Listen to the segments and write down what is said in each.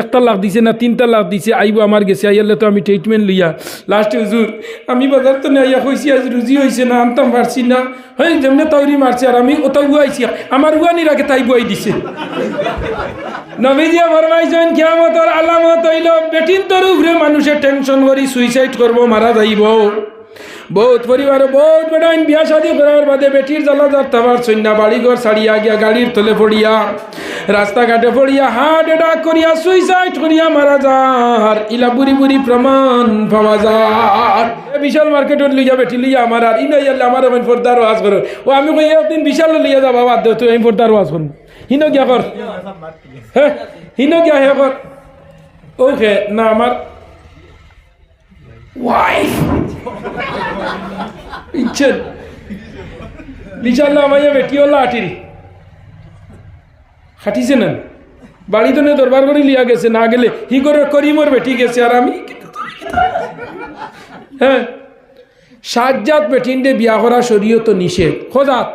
একটা লাখ দিছে না, তিনটা লাখ দিছে, আইব আমার গেছে, আইয়ালে তো আমি ট্রিটমেন্ট লইয়া। লাস্টে হুজুর, আমি বাজার তো আইয়া কইছি, আজ রুজি হয়েছে না, আনতাম, পারছি না। হ্যাঁ যেমনি তাউরি মারছে, আর আমি ওটা উয়াইছি, আমার উয়ানির আগে তাই বুয়াই দিছে। নবীজিয়া ফরমাইছেন কিয়ামতর আলামত হইল বেটিন তোর উপরে মানুষের টেনশন করি সুইসাইড করব, মারা যাইব। বহুত পরিবার বহুত বেটাইন বিয়া শাদি করার বাদে বেটির জ্বালা তাবার সন্ধ্যা বাড়িঘর ছাড়িয়া গিয়া গাড়ির তলে পড়িয়া, রাস্তাঘাটে পড়িয়া হার্ট অ্যাটাক করিয়া সুইসাইড করিয়া মারা যার। ইলা বুড়ি বুড়ি প্রমাণ পাওয়া যার। বিশাল মার্কেটত লইয়া বেটি লইয়া আমার আর ইনাই আল্লাহ আমার আমি ফোরদার ওয়াজ করো ও, আমি কই একদিন বিশাল লইয়া যাবা, বাদ দেও তুই আমি ফোরদার ওয়াজ করুন হিনো গিয়া কর হ্যাঁ হিনো গিয়া হে কর ওকে না আমার ওয়াইফ ইচ্ছেন। বিশাল্লাহ আমায় বেটি হল আটির। খাটিছে না বাড়ি তো নে দরবার করে লিয়া গেছে, না গেলে হি করে করিমর বেটি গেছে আর আমি হ্যাঁ। সাজ্জাত বেটিনডে বিয়া করা শরীয়ত নিষেধ। খোদাত।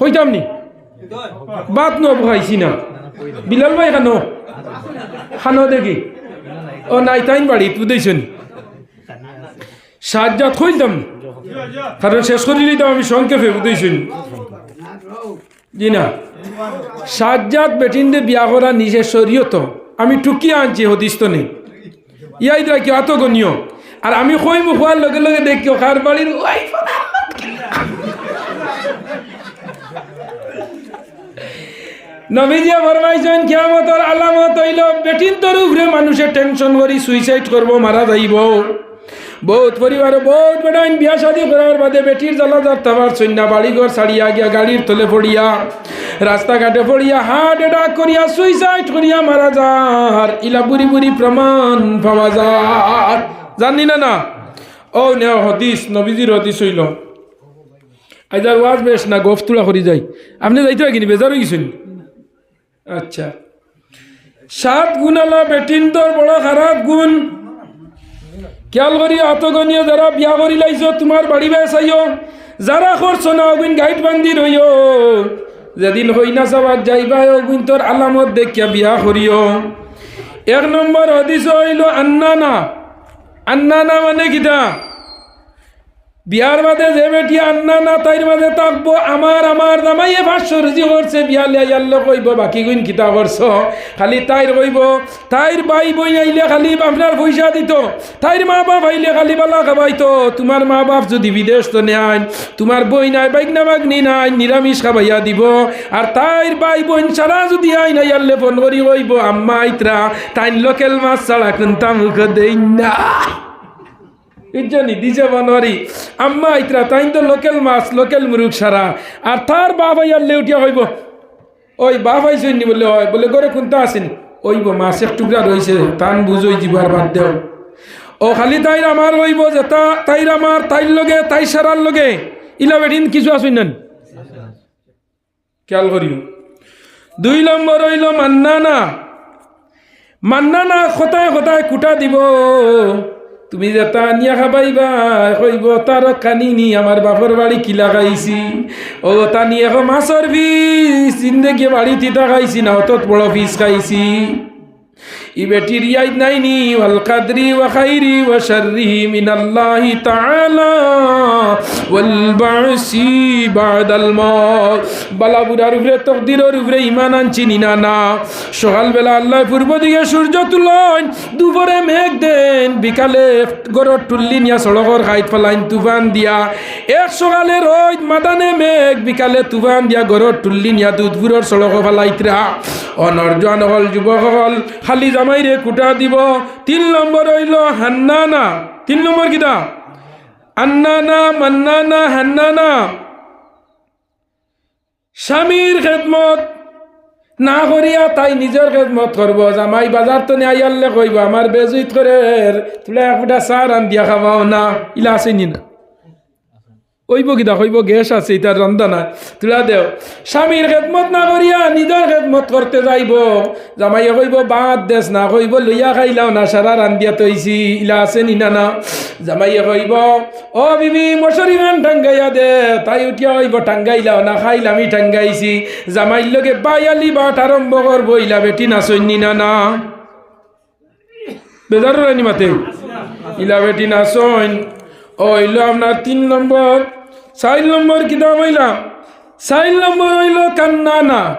কইতাম নি বাত ন ভাইছি না। বিলাল ভাই খানো? খানো দেখি। ও নাই তাইন বাড়ি, তুই দিয়েছেন সাজ্জাত কইতাম কারণ শেষ করে দিতাম আমি সংক্ষেপে বুঝেছেন জি না। সাজ্জাত বেটিনদের বিয়া করা নিজের শরীয়ত। আমি টুকিয়ে আনছি হদিস্তনে। ইয়াই দা কি অত গণীয় আর আমি কই মুখ হওয়ার লগে লগে দেখিও কার বাড়ির নবীজিয়া ফরমাইছেন কিয়ামতর আলামত হইল বেটিন তোর উপরে মানুষের টেনশন করি সুইসাইড করব, মারা যাইব। বহুত পরিবার বহুত বেটাইন বিয়া শাদি করার বাদে বেটির জ্বালা যার তাবার সন্ধ্যা বাড়িঘর ছাড়িয়া গিয়া গাড়ির তলে পড়িয়া, রাস্তাঘাটে পড়িয়া হার্ট অ্যাটাক করিয়া সুইসাইড করিয়া মারা যার। ইলা বুড়ি বুড়ি প্রমাণ পাওয়া যার। জানি না না? ও নে হদিস, নবীজির হদিস হইল। আইজার ওয়াজ বেশ না গফ তুলা করি যাই। আপনি যাইতে কিনি, বেজার হয়ে গেছেন? আচ্ছা। সাত গুণ আলা বেটিন তোর বড় খারাপ গুণ। খেয়াল করি অতগণীয় যারা বিয়া করি লাইছ, তোমার বাড়ি বেশ আইও যারা করছ না অগুন গাইড বান্ধি রইও যেদিন হই না সবার যাইবা অগুন তোর আলামত দেখিয়া বিয়া করিও এক নম্বর হদিস হইল আন্নানা। আন্নানা মানে কিটা বিয়ার বাদে যে বেটি আন্না না, তাইর মাঝে থাকব আমার আমার জামাইয়ে ভাষ্য রুজি করছে, বিয়া লিয়াইয়াল্লো কইব বাকি গুণ কিতা করছ? খালি তাইর কইব তাইর বাই বই আইলে খালি আপনার পয়সা দিত, তাইর মা বাপ আইলে খালি বালা খাবাইতো, তোমার মা বাপ যদি বিদেশ তো নেয় তোমার বই নাই বাইক না বাগনি নাই, নিরামিষ খাবাইয়া দিব, আর তাইর বাই বোন ছাড়া যদি আই নাই আল্লে ফোন করি কইব আম্মা আইত্রা, তাইন লোকেল মাছ ছাড়া কিন্তু দেই না। ইজ্জনি দিছে বানোয়ারি আম্মা ইতরা তাই তো লোকেল মাছ, লোকেল মুরুগ সারা। আর তার বাবা ইয়ার লেউটিয়া হইব। ওই বাপ আইসনি বলে হয় বলে ঘরে কোনটা আসেনি ওইব মাছের টুকরা রয়েছে টান বুঝই দিবার বাদ দেও। ও খালি তাইর আমার হইব যে তা, তাইর আমার, তাইর লগে, তাই সারার লগে। ইলা বেদিন কিছু আসুন নেন? খেয়াল করিও দুই নম্বর হইল মান্না না মান্না না খতায় খতায় কুটা দিব। তুমি যে তা নিয়া খাবাইবা কইব তার কানি নি আমার বাপর বাড়ি কিলা খাইছি ও তা নিয়ে মাছর পিস জিন্দেগি বাড়ি তিতা খাইছি না অত বড় পিস খাইছি। ই বেটির ইয়াদ নাইনি ওয়াল কাদরি ওয়া খাইরি ওয়া শাররিহি মিনাল্লাহি তাআলা। ওয়াল বাসি বাদাল মাউত। বালা বুড়ার উপরে তকদিরের উপরে ইমান আনছি নিনা না সকালবেলা আল্লাহ পূর্ব দিকে সূর্য তুলন, দুপুরে মেঘ দেন, বিকালে গরর টুল্লি নিয়া সড়কর খাইত ফেলাইন তুফান দিয়া। এক সকালে রোদ, মাদানে মেঘ, বিকালে তুফান দিয়া গরর টুল্লি নিয়া দুধপুরের সড়ক ফেলাইতরা। অনর্জন হল, যুবক হল, খালি জামাইরে কুটা দিব। তিন নম্বর হইল হান্নানা। তিন নম্বর কিটা আন্নানা মান্নানা, হান্নানা। স্বামীর খেদমত না করিয়া তাই নিজের খেদমত করব। জামাই বাজার তো আইয়ালে কইব, আমার বেজুইত করে তুলে একটা চা রান দিয়া খাবাও না। ইলা আসেনি না? ওইব কিতা কইব গ্যাস আছে ইতার রন্ধা নাই। তুলা দেও স্বামীর খেদমত না করিয়া নিজের খেদমত করতে যাইব। জামাইয়া কইব, বাদ দেশ না, কইব, লইয়া খাইলাও না সারা রান্দিয়া তৈছি ইলা আছে নি না না। জামাইয়া কইব ও বিবি মশারি গান টাঙ্গাইয়া দে, তাই উঠিয়া কইব টাঙ্গাইলাও না, খাইলামি টাঙ্গাইছি জামাইর লগে বায়ালি বাট আরম্ভ করব ইলা বেটি নাচইনি না না বেজার রানি মাতে ইলা বেটি না সইন ও হইল আপনার তিন নম্বর সাইল নম্বর কিতা হইলা সাইল নম্বর হইল কান্নানা।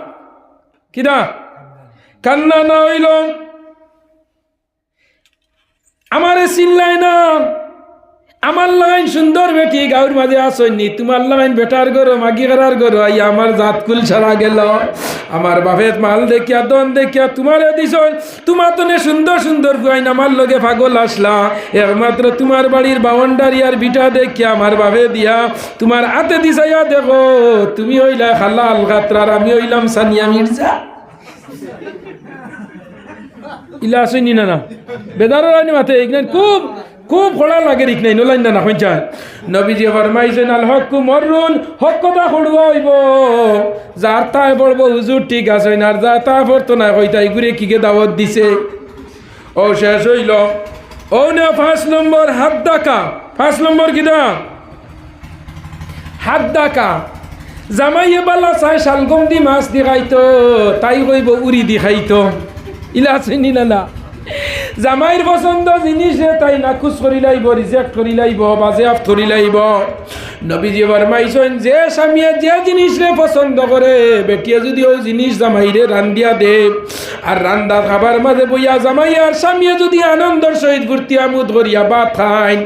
কিতা? কান্নানা হইল। আমারে চিল্লাই না। আমার লাইন সুন্দর বেটি গাঁর মাঝে আসইনি। তোমার লাইন বেটার গরো, মাগি করার গরো, আই আমার জাত কুল ছাড়া গেল। আমার বাপের মাল দেখিয়া দন দেখিয়া তোমার দিস তোমার তো সুন্দর সুন্দর গুয়াইন আমার লগে পাগল আসলা। একমাত্র তোমার বাড়ির বাউন্ডারি আর বিটা দেখিয়া আমার বাপে দিয়া, তোমার হাতে দিছাইয়া দেখো, তুমি হইলা খালাল গাত্রার, আমি হইলাম সানিয়া মির্জা। ইলা আসেনি না না? মাতে ইগনান খুব খুব খোলা লাগে রিক নাই, নলাইন না হইছা নবীজি ফরমাইছেন আল হক মরুন হক কথা খড়ব হইব যার তাই পড়ব হুজুর, ঠিক আছে না যার তা পড়তো না কইতাই ঘুরে কিকে দাওয়াত দিছে। ও, শেষ হইল। ও, না, পাঁচ নম্বর হাত ডাকা পাঁচ নম্বর কিনা হাত ডাকা জামাইয়ে বালা চাই শালগম দি মাছ দি খাইতো তাই কইব উড়ি দি খাইতো ইলা না না জামাইর পছন্দ জিনিস তাই নাকুচ করি লাইব রিজেক্ট করি লাইব বাজেয়াফ করি লাইব নবীজি ফরমাইছেন, যে স্বামীয়ে যে জিনিসরে পছন্দ করে, বেটিয়ে যদি ও জিনিস জামাইরে রান্দিয়া দে, আর রান্দা খাবার মাঝে বইয়া জামাই, আর স্বামীয়ে যদি আনন্দর সহিত ভর্তি আমোদ করিয়া বা খাইন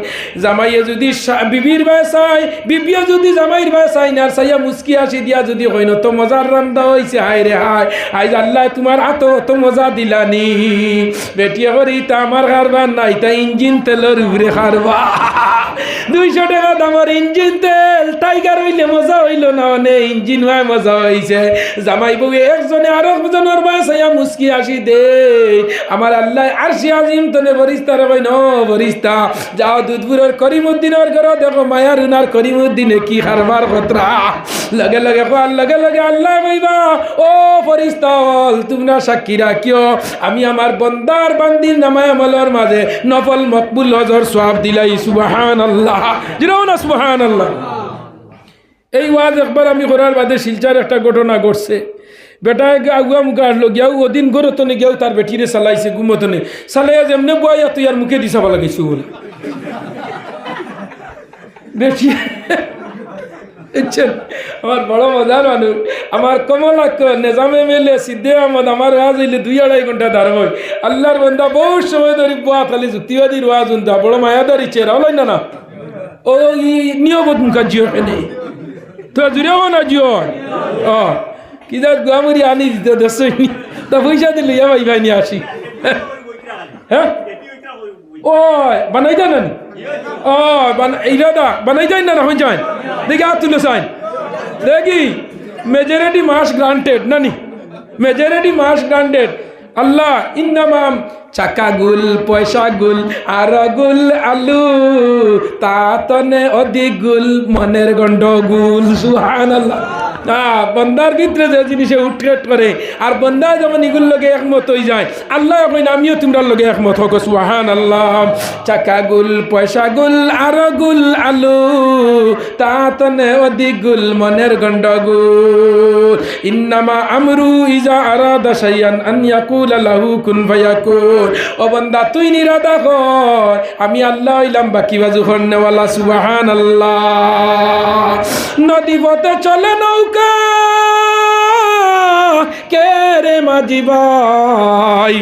জামাইয়ে যদি বিবির চাই বিবিয়ে যদি জামাইর না, আর চাইয়া মুসকি আসি দিয়া যদি কইন তো মজার রান্দা হইছে হাই রে হাই আইজ আল্লাহ তোমার আতো তো মজা দিলানি, বেটিয়ে করি তা আমার খারবার নাই, তা ইঞ্জিন তেলের উপরে খারবা দুইশো টাকা দামের ইঞ্জিন day. টাইগার হইলে মজা হইল না অনে ইঞ্জিন হয়, মজা হইছে। জামাই বউ একজনে আর একজনের বাসাইয়া মুসকি আসি দে। আমার আল্লাহ আর সে আজিম তনে বরিস্তা রে ন বরিস্তা যাও দুধপুরের করিমুদ্দিনের ঘর, দেখো মায়া রুনার করিমুদ্দিনে কি হারবার কতরা লগে লগে কোয়ার লগে লগে আল্লাহ কইবা, ও ফরিস্তা হল তোমরা সাক্ষী রাখিও। আমি আমার বন্দার বান্দির নামায় আমলের মাঝে নফল, মকবুল, হজর, সওয়াব দিলাই সুবহান আল্লাহ জিরাও না সুবহান আল্লাহ এই ওয়াজ একবার আমি করার বাদে শিলচার একটা ঘটনা ঘটছে। বেটায় আগুয়া মুখে আসলো গিয়াও ওদিন গরতনে গিয়াও তার বেটিরে চালাইছে গুমতনে। চালাইয়া যেমনে বয়াইয়া তুই আর মুখে দিছাব লাগাইছো বলে। বেটি? আমার বড় মজার মানুষ। আমার কমলাক্ষ নেজামে মেলে সিদ্ধে আহমদ, আমার ওয়াজ হইলে দুই আড়াই ঘণ্টা হয়। আল্লাহর বন্ধা বহু সময় ধরে বুয়া খালি যুক্তিবাদীর ওয়াজ উনতা বড় মায়াদারি চেরা হলাই না না। ও ই নিয়মত মুখা জিও ফেনে তো জুড়েও না জিও অ কিদা গুয়ামুরি আনি দিতে দশই তা পয়সা দিলে ইয়া ভাই ভাই নিয়ে আসি হ্যাঁ ও বানাই দেন ও ইরাদা বানাই দেন না হয়ে যান দেখি হাত তুলে সাইন দেখি মেজরিটি মাস গ্রান্টেড নানি মেজরিটি মাস গ্রান্টেড আল্লাহ ইন্দামাম গুল আৰ গুল আলু তাতনে অধিগুল মনের গণ্ডগুল সুহান আল্লাহ বন্দার ভিতরে যে জিনিসে উঠকেট করে, আর বন্দা যেমন এগুলোর লগে একমত হয়ে যায়, আল্লাহ কইন, আমিও তোমরার লগে একমত হোক সুহান আল্লাহ চাকা গুল পয়সা গুল আর গুল আলু, তা তনে অধিক গুল মনের গন্ডগুল। ইন্নামা আমরু ইজা আরাদা শাইয়ান আন ইয়াকুলা লাহু কুন ফায়াকুন। ও বান্দা, তুই নিরাদা কর, আমি আল্লাহ হইলাম বাকি বাজু হন্নেওয়ালা সুবহান আল্লাহ নদী পথে চলে নৌকা কে মাঝি ভাই?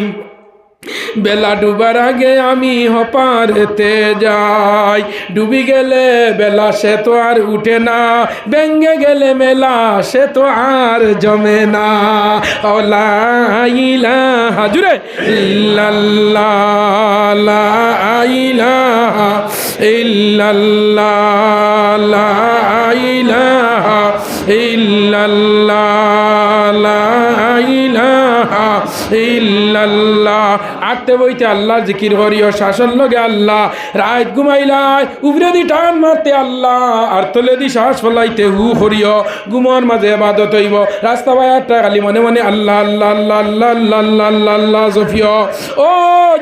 বেলা ডুবার আগে আমি হপারেতে যাই। ডুবি গেলে বেলা সে তো আর উঠে না। ব্যঙ্গে গেলে মেলা সে তো আর জমে না। অলাইলা হাজুরে ইল্লাল্লাহ ইল্লাল্লাহ ইল্লাল্লাহ লা ইলাহা ইল্লাল্লাহ। আটতে বইতে আল্লাহ জিকির করিও শাসন লগে আল্লাহ। রাত ঘুমাইলাই উবরে দি টান মারতে আল্লাহ। আর তলে দি শ্বাস ফলাইতে হু করিও। ঘুমর মাঝে এবাদত হইব। রাস্তা আটটা খালি মনে মনে আল্লাহ আল্লাহ আল্লাহ আল্লাহ আল্লাহ আল্লাহ আল্লাহ আল্লাহ, জফিও। ও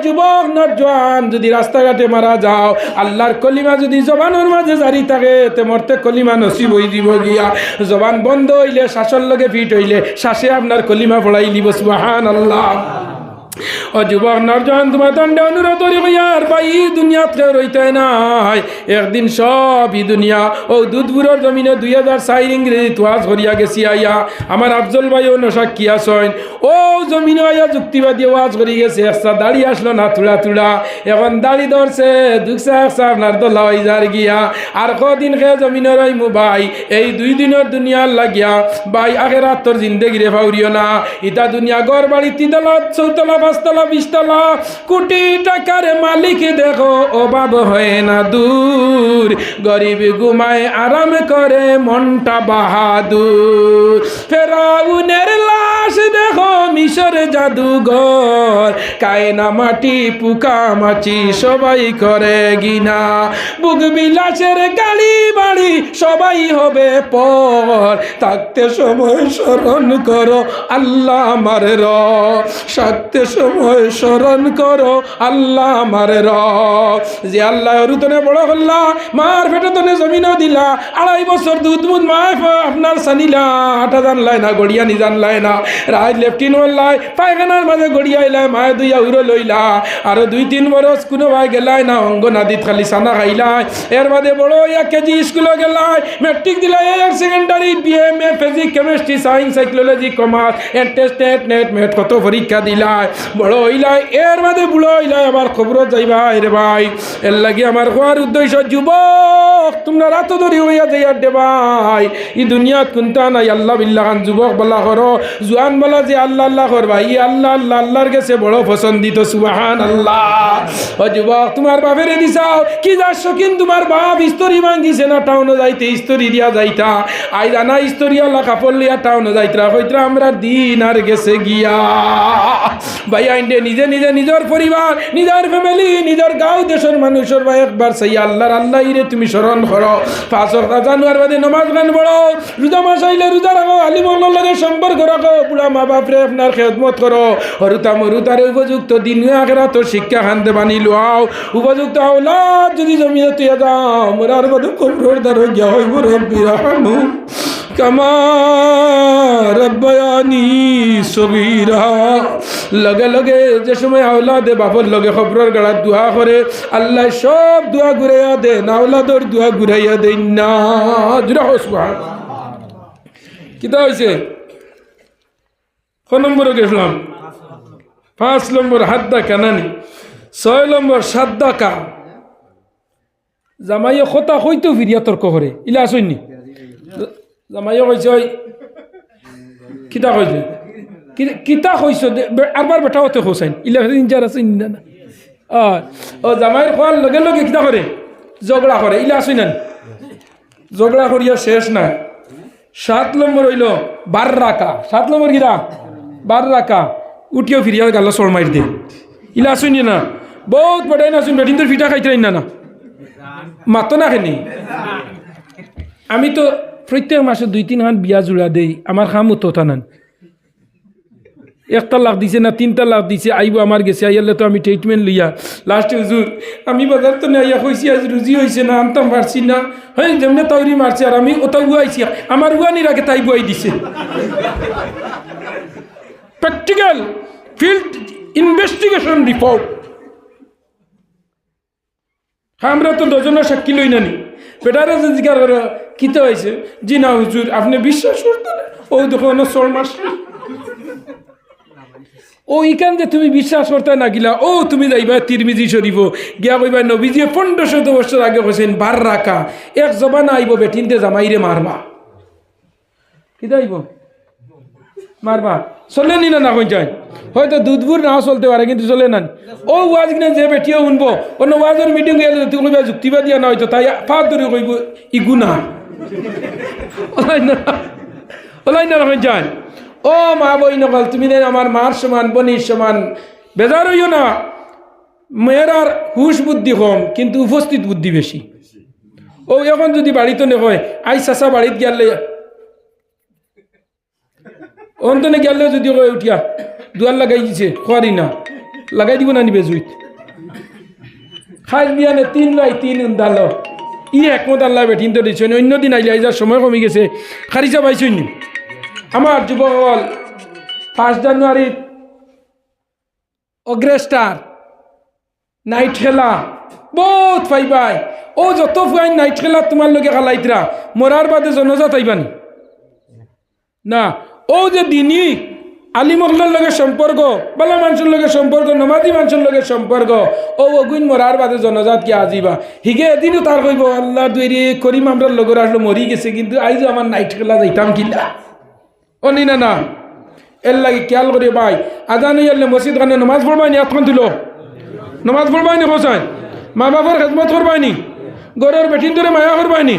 যুবক নজওয়ান যদি রাস্তাঘাটে মারা যাও, আল্লাহর কলিমা যদি জবানের মাঝে জারি থাকে, তে মরতে কলিমা নসিব হই দিব গিয়া। জবান বন্ধ হইলে শ্বাসর লগে ফিট হইলে, শ্বাসে আপনার কলিমা পড়াই দিব সুবহান আল্লাহ ও যুবক নরজন তোমার দণ্ডে অনুরোধ বা ই দুনিয়াত রইতে নাই। একদিন সব ই দুনিয়া ও দুধপুরের জমিনে দুই হাজার চার ইংরেজি তোয়াজ গেছি আইয়া আমার আফজল ভাই ও নসাক্ষী ও জমিনে আইয়া যুক্তিবাদী ওয়াজ গেছে দাড়ি আসলো না তুড়া তুড়া এখন দাড়ি ধরছে দুঃখা একসা আপনার দোলা হয়ে যার গিয়া। আর কদিন খে জমিনের ওই মুবাই এই দুই দিনের দুনিয়ার লাগিয়া। বাই আগের তোর জিন্দেগিরে ফাউরিও না। ইতা দুনিয়া গড় বাড়ি তিনতলা, চৌতলা পাঁচতলা বিশতলা কোটি টাকার মালিক দেখো, অভাব হয় না দূর। গরিব ঘুমায়, আরাম করে, মনটা বাহাদুর। দেখো মিশর জাদুঘর, কায়না মাটি, পুকা মাছি, সবাই করে গিনা। বুক বিলাসের গাড়ি বাড়ি, সবাই হবে পর। থাকতে সময় স্মরণ করো আল্লাহ আমার র থাকতে সময় স্মরণ করো আল্লাহ আমার র যে আল্লাহ রুতনে বড় হল্লা, মার ফেটে তনে জমিনও দিলা। আড়াই বছর দুধ মুদ মায় আপনার সানিলা। আটা জানলাই না, গড়িয়া নি জানলাই না। রাজ লেফটিন বললাই পায়খানার মাঝে গড়িয়া আইলাই মায়ে দুইয়া উড়ো লইলা। আর দুই তিন বরস কোনো ভাই গেলাই না অঙ্গ নাদিত খালি সানা খাইলাই। এর বাদে বড় ইয়া কেজি স্কুলে গেলাই। মেট্রিক দিলাই এক সেকেন্ডারি বিএম এ physics chemistry science psychology commerce test net net মেট কত পরীক্ষা দিলাই। বড় হইলাই এর বাদে বুড়ো হইলাই আবার খবরত যাইবা রে ভাই এর লাগি আমার হওয়ার উদ্দেশ্য যুবক তোমরা রাত ধরি হইয়া যাইয়া দে ভাই ই দুনিয়াত কোনটা নাই, আল্লাহ বিল্লাহ খান যুবক বলা করো জুয়ান বলা যে আল্লাহ আল্লাহ করবা ই আল্লাহ আল্লাহ, আল্লাহর কাছে বড় পছন্দিত সুবাহান আল্লাহ তোমার বাপেরে দিছাও। কি যার শকিন তোমার বাপ ইস্তরি ভাঙ্গিছে না টাউনে যাইতে, ইস্তরি দিয়া যাইতা। আই জানা ইস্তরি আল্লাহ কাপড় লিয়া টাউনে যাইতরা, হইতরা আমরা দিন আর গেছে গিয়া। ভাই আইন্ডে নিজে নিজে, নিজের পরিবার, নিজের ফ্যামিলি নিজের গাঁও, দেশের মানুষের ভাই, একবার সেই আল্লাহর আল্লাহ রে তুমি স্মরণ করো। পাঁচ জানুয়ার বাদে নমাজ গান বড় রোজা মাস আইলে রোজা রাখো আলিম লগে সম্পর্ক রাখো। বুড়া মা বাপরে আপনার খেদমত করো। হরুতা মরুতারে উপযুক্ত দিন আখেরা তোর শিক্ষা খানতে বানি লোয়াও। উপযুক্ত আওলাদ যদি জমিয়ে তুই যাও মোরার বাদে কবর রব্বায়ানি সবিরা লগে লগে যে সময় আওলাদে বাপর লগে খবরের গাড়া দোয়া করে, আল্লাহ সব দোয়া ঘুরাইয়া দে, না আওলাদর দোয়া ঘুরাইয়া দেই না। জুড়া হোসবান কিতা হয়েছে ক নম্বরে গেছিলাম? পাঁচ নম্বর ডাকা নানি ছয় নম্বর সাত ডাকা জামাইয়ে কথা হইতো ফিরিয়া তর্ক করে ইলা আসইনি জামাইয়ে কইছে কিতা কইছে? কিতা কইছ? আরবার বেটা হতে হোসাইন ইলা ইঞ্জার আছে না ও জামাইয়ের খোয়ার লগে লগে কিতা করে ঝগড়া করে ইলা আসই না ঝগড়া করিয়া শেষ না সাত নম্বর হইল বার রাখা সাত নম্বর কিরা বার রাখা উঠিও ফিরিয়া গাল চড় মারি দে ইলা আসুন না বহুত বেটাই না শুন বেটিন তোর ফিটা খাইতে না না। মাতো না খেনি আমি তো প্রত্যেক মাসে দুই, তিন খান বিয়া জোড়া দেই আমার খাম তো নান একটা লাখ দিছে না, তিনটা লাখ দিছে, আইব আমার গেছে আইয়ালে তো আমি ট্রিটমেন্ট লইয়া। লাস্টে হুজুর আমি বাজার তো আইয়া হয়েছি আজ রুজি হয়েছে না, আনতাম পারছি না। হ্যাঁ যেমনি তৈরি মারছি আর আমি ওটা উয়াইছি আমার উয়ানির আগে তাই বুয়াই দিছে। Practical field investigation report. আমরা তো ডজনের সাক্ষী লই নানি। বেটারে যে জিজ্ঞার করে, কিতে হয়েছে জি না হুজুর, আপনি বিশ্বাস করতেন? ও দোকানে চল মাস ও ইকান যে তুমি বিশ্বাস করতে না গিলা, ও, তুমি যাইবা তিরমিজি শরীফ গিয়া কইবা নবীজি পনেরো শত বছর আগে কৈছেন বার রাখা এক জবানা আইব বেটিনতে জামাইরে মারবা। কিতা আইব? মারবা? চলে নি না না যায়? হয়তো দুধপুর নাও চলতে পারে, কিন্তু চলে না ও ওয়াজ কিনে যে বেটিও শুনব, অন্য ওয়াজের মিটিং গেলে তুই কইবা যুক্তিবা দিয়া না, হয়তো তাই ফাঁক ধরে কইব, ই গুণা। ওলাই না ওলাই না কই যায়। ও মা বই নকল তুমি আমার মার সমান, বনির সমান, বেজার হইও না। মেয়ের আর হুশ বুদ্ধি কম, কিন্তু উপস্থিত বুদ্ধি বেশি। ও এখন যদি বাড়িতে নেকয় আই চাচা বাড়িত গেলে অন্তনে গেলে যদি কয় উঠিয়া, দুয়ার লাগাই দিছে খোয়ারি না, লাগাই দিব না নিবে জুইত? খাই বিয়ানে তিন লাই তিন উন্দাল ই একমত আল্লাহ বেঠিন তো দিছে অন্য দিন আইলে আইজার সময় কমি গেছে। পাইছই নি? আমার যুবকল ফার্স্ট জানুয়ারিত অগ্রেস্টার নাইট খেলা, বহুত পাইবাই ও যত ফুয়াই নাইট খেলা তোমার লগে খালাইতরা মরার বাদে জনজাত আইবানি না ও যে দিনই আলিমগলের লগে সম্পর্ক, বালা মানুষের লগে সম্পর্ক, নমাজি মানুষের লগে সম্পর্ক, ও অগুন মরার বাদে জনজাত কি আজিবা? হিগে এদিনও তার কইব, আল্লাহ দুই করিম আমরা লগর আসলো মরি গেছে, কিন্তু আইজ আমার নাইট খেলা যাইতাম কিলা ও নি, না না। এর লাগে খেয়াল করি ভাই, আজান ইয়ালে মসজিদ খানে নমাজ পড়বাই নি এতক্ষণ তুলো নমাজ পড়বাই নি হোসাই মা বাবার খেদমত করবাই নি? গরের বেঠিন ধরে মায়া করবাই নি?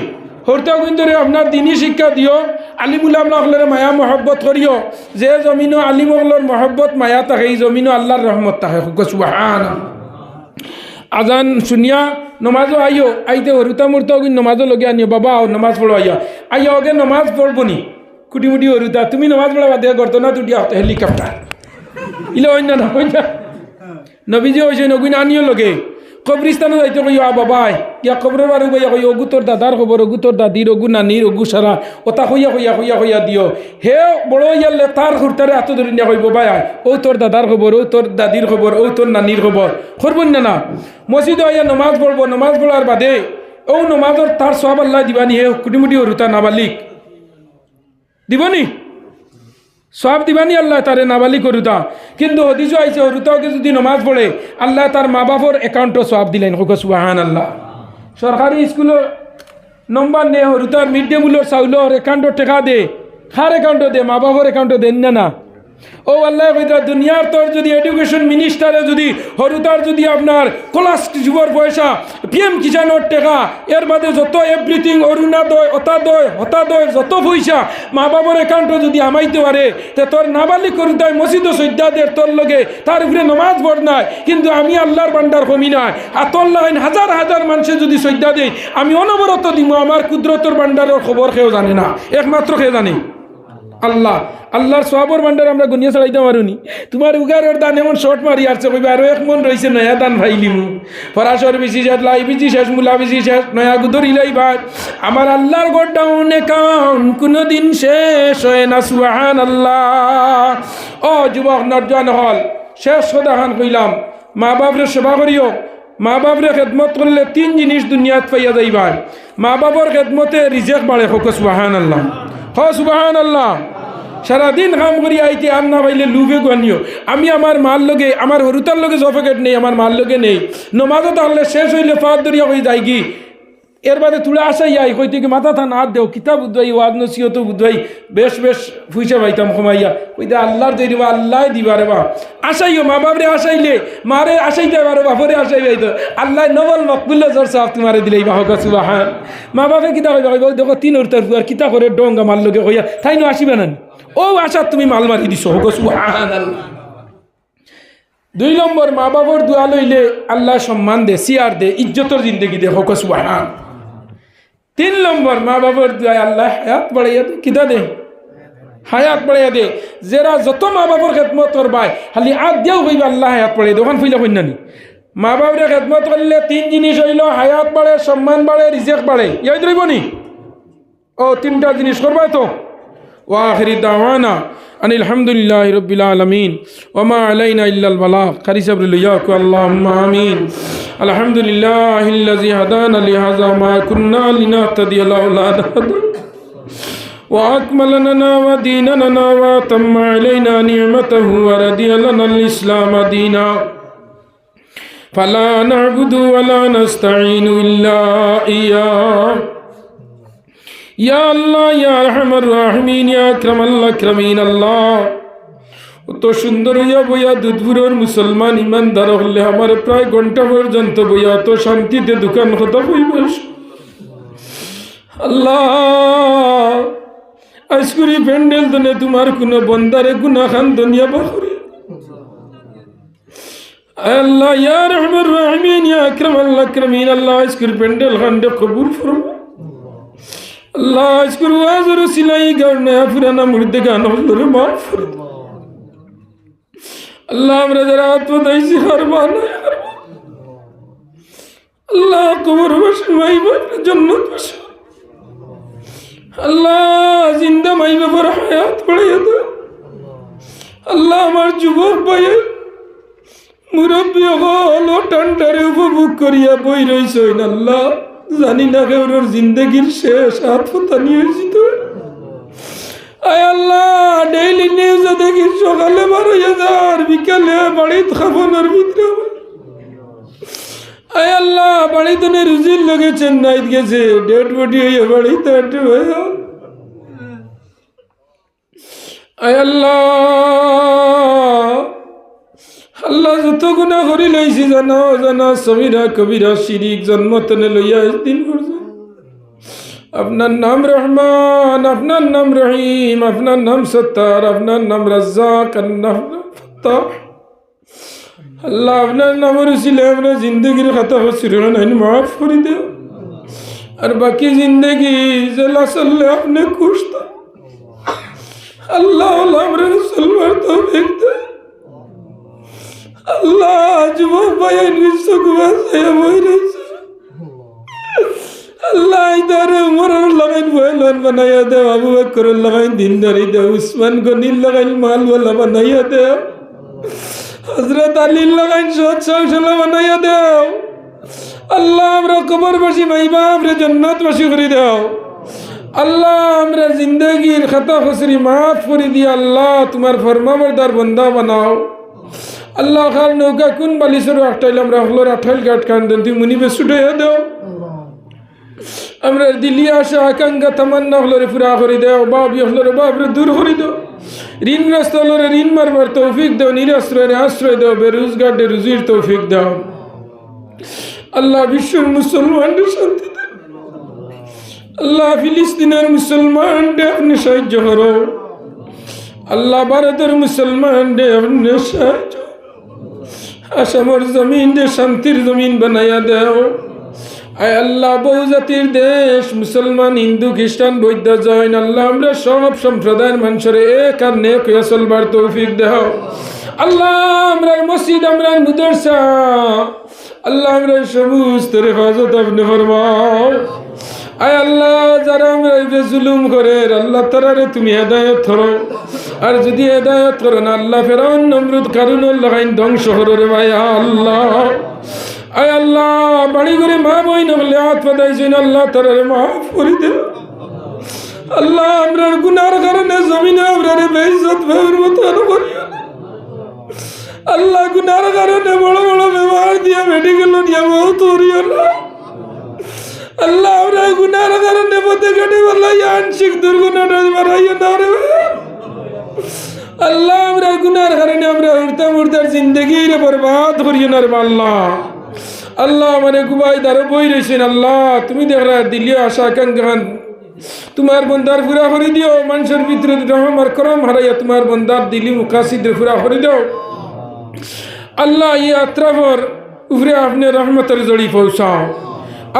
হরতে ধরে আপনার দিনী শিক্ষা দিও। আলিমুল্লাহলের মায়া, মহব্বত করিও। যে জমিনও আলিমগলর মহব্বত, মায়া থাকে এই জমিনও আল্লাহর রহমত থাকে সুবহান আজান শুনিয়া নমাজও আইও। আইতে হরুতা মুরতা নমাজও লগে আনিও। বাবা নমাজ পড়ো আইয়া। আইয়া ওকে নমাজ পড়ব নি কুটি মুটি হরুতা, তুমি নমাজ পড়া বাদ করতো না তুটি আহতো হেলিকপ্টার ইলে অন্য না অন্য নবীজি হয়েছে নগুন আনিও লগে। কবরিস্তানে যাইতে কই আ বাবাই ইয়া বারে কইয়া কই অগু তোর দাদার খবর অগু তোর দাদির অগু নানির অগু সারা ওটা কইয়া কইয়া কইয়া কইয়া দিও। হে বড় ইয়ালে তার হুরতারে এত ধরে নিয়া কইব বাই ও তোর দাদার খবর ও তোর দাদির খবর ও তোর নানির খবর। করবন না না মসজিদ আইয়া নমাজ পড়বো নমাজ পড়ার বাদে ও নমাজর তার সব আল্লাহ দিবানি হে কুটিমুটি হরুতা নাবালিক। দিবনি? সব দিবানি আল্লাহ তারে নাবালি করুতা। কিন্তু হদিস আইছে কিছু যদি নমাজ পড়ে, আল্লাহ তার মা বাপর অ্যাকাউন্টও সব দিলেন। হোক সুবাহান আল্লাহ সরকারি স্কুলের নম্বর নে হরুতার মিড ডে মিলের চাউলর অ্যাকাউন্টও টেকা দে খার অ্যাকাউন্টও দে মা বাপর অ্যাকাউন্টও দেন না না? ও আল্লাহ দুনিয়ার তোর যদি এডুকেশন মিনিস্টারে যদি হরুতার যদি আপনার কলাস যুবর পয়সা পিএম কিষানোর টেকা, এর বাদে যত এভরিথিং অরুণাদয় অতাদয় হতাদয়, যত পয়সা মা বাবার অ্যাকাউন্টে যদি আমাইতে পারে, তে তোর নাবালিক করুতায় মসজিদ সৈদ্যাদের তোর লগে তার উপরে নমাজ পড় নাই কিন্তু আমি আল্লাহর বান্ডার কমি নাই। আর তোর লাইন হাজার হাজার মানুষে যদি সৈদ্যা দেয়, আমি অনবরত দিব আমার কুদরতর বান্ডারের খবর কেউ জানে না। একমাত্র কেউ জানে? আল্লাহ, আল্লাহর সবর ভান্ডার আমরা গুনিয়া চালাইতে পারুনি। তোমার উগারের দান এমন শর্ট মারি আসছে কইবে আরও এক মন রয়েছে নয়া দান ভাইলি মু। ফরাসর বেশি শেষ, লাই বেশি শেষ, মুলা বেশি শেষ, নয়া গুদর ইলাই ভাই আমার আল্লাহর গোডাউন একাউন্ট কোনোদিন শেষ হয় না সুহান আল্লাহ ও যুবক নর্জন হল, শেষ সদাহান কইলাম মা বাপরে সেবা করিও। মা বাপরে খেদমত করলে তিন জিনিস দুনিয়াত পাইয়া যাইবার। মা বাবার খেদমতে রিজেক বাড়ে হোক সুবাহান আল্লাহ হ সুবাহান আল্লাহ সারাদিন কাম করি আইতে, আর না পাইলে লুভে গনিও আমি আমার মার লগে, আমার হরুতার লগে জফেকেট নেই, আমার মার লগে নেই। নমাজও তাহলে শেষ হইলে ফাঁদ দরিয়া হয়ে যায় কি? এর বাদে তুলে আসাই আই, কইতে কি, মাথা থান, আর দেও, কিতাব বুধবাই ওয়াদ নসিহত বুধবাই বেশ বেশ, ফুইসা পাইতাম কমাইয়া কইতে, আল্লাহর তৈরি বা আল্লাহ দিবা রে বা আসাইও, মা বাপরে আসাইলে, মারে আসাইতে পারো, বাপরে আসাই পাইতো আল্লাহ নবল মকবুল্লা জোর সাহ তোমারে দিলেই বাহ সুবাহ মা বাপে কিতা দেখো, তিন উর্তার ফুয়ার কিতা করে ডঙ্গা মার লগে কইয়া তাই নো আসিবে না? ও আশা, তুমি মাল মারি দিছ দুই নম্বর মা বাবার দোয়া লইলে আল্লাহ সম্মান দে, সিয়ার দে, ইজ্জতর জিন্দগি দে হোক সুবাহ তিন নম্বর মা বাবার দোয়ায় আল্লাহ হায়াত বাড়াইয়া দে কিতা দে? হায়াত বাড়াইয়া দে। যারা যত মা বাবার খেদমত করবাই, খালি আগ দিয়াও কইবা আল্লাহ হায়াত বাড়াই দে। ওখান ফুইলা কন্যানি মা বাবরে খেদমত করলে তিন জিনিস হইল, হায়াত বাড়ে, সম্মান বাড়ে, রিজেক বাড়ে। ইয়াই ধরব নি? ও, তিনটা জিনিস করবা তো। واخر دعوانا ان الحمد لله رب العالمين وما علينا الا البلاغ قري صبر لياك اللهم امين الحمد لله الذي هدانا لهذا ما كنا لنهتدي لولا أن هدانا وأكمل لنا وديننا وأتم علينا نعمته ورضي لنا الإسلام دينا فلا نعبد ولا نستعين إلا إياه ইয়া আল্লাহ, ইয়া রহমান রাহমিন, ইয়া আক্রম আল্লাহ ক্রমিন আল্লাহ। অত সুন্দর হইয়া বইয়া দুধপুরের মুসলমান ইমানদার হলে আমার প্রায় ঘণ্টা পর্যন্ত বইয়া অত শান্তিতে দোকান কথা বইব আল্লাহ আজকুরি প্যান্ডেল দনে তোমার কোনো বন্দারে গুনা খান দনিয়া বাহরে। আল্লাহ, ইয়া রহমান রাহমিন, ইয়া আক্রম আল্লাহ ক্রমিন আল্লাহ আজকুরি প্যান্ডেল খান কবুল ফরমা আল্লাহ আজকুর ওয়াজর সিলাই গানে ফুরানা মুর্দে গান হলরে মাফ করে। আল্লাহ আমরা যারা আত্মদায়ী হার বানা আল্লাহ কবর বসে মাই বাপের জন্য আল্লাহ জিন্দা মাই বাবার হায়াত পড়াইয়া দাও আল্লাহ আমার যুবক ভাইয়ের মুরব্বী হল টান্ডারে উপভোগ করিয়া বই রইছই আল্লাহ। জানি না কেউর জিন্দগির শেষ হাত ফোতা নিয়ে তো। আয় আল্লাহ ডেইলি নিউজে দেখি সকালে বারো হাজার, বিকালে বাড়িতে খাবনের ভিতরে আয় আল্লাহ, বাড়িতে নে রুজির লগে চেন্নাইত গেছে ডেড বডি হইয়া বাড়িতে আটে হইয়া আয় আল্লাহ আল্লাহ যত গুণা করি লইছি জানা জানা সমিরা কবিরা, শিরিক, জন্ম তেনে লইয়া দিন করছে আপনার নাম রহমান, আপনার নাম রহিম, আপনার নাম সত্তার, আপনার নাম রাজ্জাক নাম আল্লাহ আপনার নামের ছিলে আমরা জিন্দগির খাতা হচ্ছিল মাফ করে দেও। আর বাকি জিন্দগি জেলা চললে আপনি খুশ আল্লাহ আমরা মুসলমান তো দেখতে আল্লাহ, যুবক ভাই চোখ বাঁচাইয়া বই রয়েছে। আল্লাহ ইদারে উমরের লাগাইন বয়লান বানাইয়া দেও, আবু বকরের লাগাইন, দিনদারি দেও, উসমান গনির লাগাইন, মালওয়ালা বানাইয়া দেও। হজরত আলীর লাগাইন সৎ সংসালা বানাইয়া দেও। আল্লাহ, আমরা কবরবাসী মাইবা আমরা জন্নতবাসী করে দেও। আল্লাহ, আমরা জিন্দগির খাতা খসরি মাফ করে দিয়ে আল্লাহ, তোমার ফরমাবরদার বন্ধা বানাও। আল্লাহ খাল নৌকা কোন বালিশের আঠাইল আমরা হলোর আঠাইল গাট কান্দন তুই মুনিবে ছুটে দেও। আমরা দিল্লি আসা আকাঙ্ক্ষা তামান্না হলরে পুরা করে দেও বাবি হলরে বাবরে দূর করে দেও। ঋণগ্রস্ত হলরে ঋণ মারবার তৌফিক দেও নিরাশ্রয়ের আশ্রয় দেও বেরোজগার রুজির তৌফিক দেও। আল্লাহ বিশ্বের মুসলমানদের শান্তি দেও আল্লাহ ফিলিস্তিনের মুসলমানদের আপনি সাহায্য করো। আল্লাহ ভারতের মুসলমানদের আপনি সাহায্য আসামর জমিন শান্তির জমিন বানাইয়া দেও। আয় আল্লাহ, বহু জাতির দেশ, মুসলমান, হিন্দু, খ্রিস্টান, বৌদ্ধ, জৈন, আল্লাহ, আমরা সব সম্প্রদায়ের মানুষের এক আর নেক চলবার তৌফিক দেহ আল্লাহ, আমরা মসজিদ, আমরা মুদরসা, আল্লাহ, আমরা সমস্ত হেফাজত আপনি ফরমাও। আয় আল্লাহ, যারা আমরা জুলুম করে, আল্লাহ, তারারে তুমি হেদায়ত ধরো। আর যদি হেদায়ত করো না আল্লাহ ফেরাউন, নমরুদ, কারুন লাগাইন ধ্বংস হরো ভাই, আল্লাহ। আয় আল্লাহ, বাড়ি করে মা বই নবলে হাত পাতাইছেন আল্লাহ তারারে মাফ করে দে আল্লাহ, আমরার গুনার কারণে জমিনে আমরারে বেইজ্জত ভাবের মতো না। আল্লাহ, গুনার কারণে বড় বড় ব্যবহার দিয়া মেডিকেল নিয়ে বহুত করিও না আল্লাহ আমরা গুনার কারণে পথে কেটে বললাই আংশিক দুর্গুণাটা বাড়াইও না রে আল্লাহ, আমরা গুনার কারণে আমরা উড়তে উড়তার জিন্দগি রে বরবাদ করিও না আল্লাহ। আল্লাহ মানে গুবাই দারো বই রয়েছেন আল্লাহ। তুমি দেখরা দিলিও আশা আকাঙ্ক্ষা তোমার বন্দার ফুরা করে দিও, মানুষের ভিতরে রহম আর করম হারাইয়া তোমার বন্দার দিলি মুখাসিদের ফুরা করে দিও। আল্লাহ, এই আত্রাফর উপরে আপনি রহমতের জড়ি পৌঁছাও।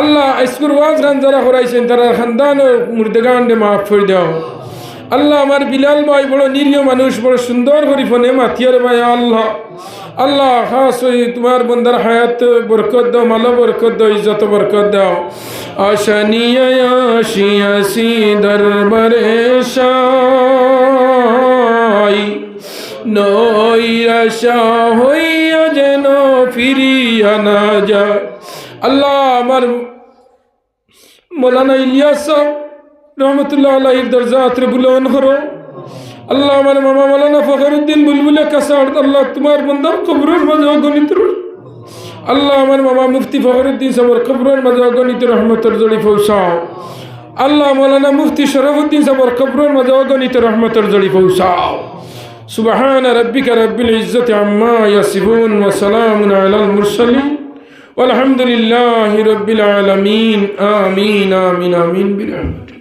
আল্লাহ ইসকুর ওয়াজ গান যারা হরাইছেন তারা খানদান ও মুর্দেগান্ডে মাফ করে দাও। আল্লাহ আমার বিলাল ভাই বড় নিরীহ মানুষ, বড় সুন্দর করে ফোনে মাথিয়ার ভাই আল্লাহ। আল্লাহ, খাস তোমার বন্দার হায়াত, বরকত দাও, মালো বরকত দাও, ইজ্জত বরকত দাও। আশানিয়া আসিয়াসি দরবারে নৈরাশা হইয়া যেন ফিরিয়া না যায়। আল্লাহ আমার মৌলানা ইলিয়াস সাহেব রহমতুল্লাহ আল্লাহির দরজাত্রে বুলন করো আল্লাহ আমার মামা মৌলানা ফখরুদ্দিন বুলবুলে কাসার আল্লাহ তোমার বন্দার কবরের মাঝে অগণিত আল্লাহ আমার মামা মুফতি ফখরুদ্দিন সাবর কবরের মাঝে অগণিত রহমতের জড়ি পৌঁছাও আল্লাহ মৌলানা মুফতি শরফুদ্দিন সাবর কবরের মাঝে অগণিত রহমতের জড়ি পৌঁছাও سبحان ربك رب العزة عما يصفون وسلام على المرسلين والحمد لله رب العالمين آمين آمين آمين برحمتك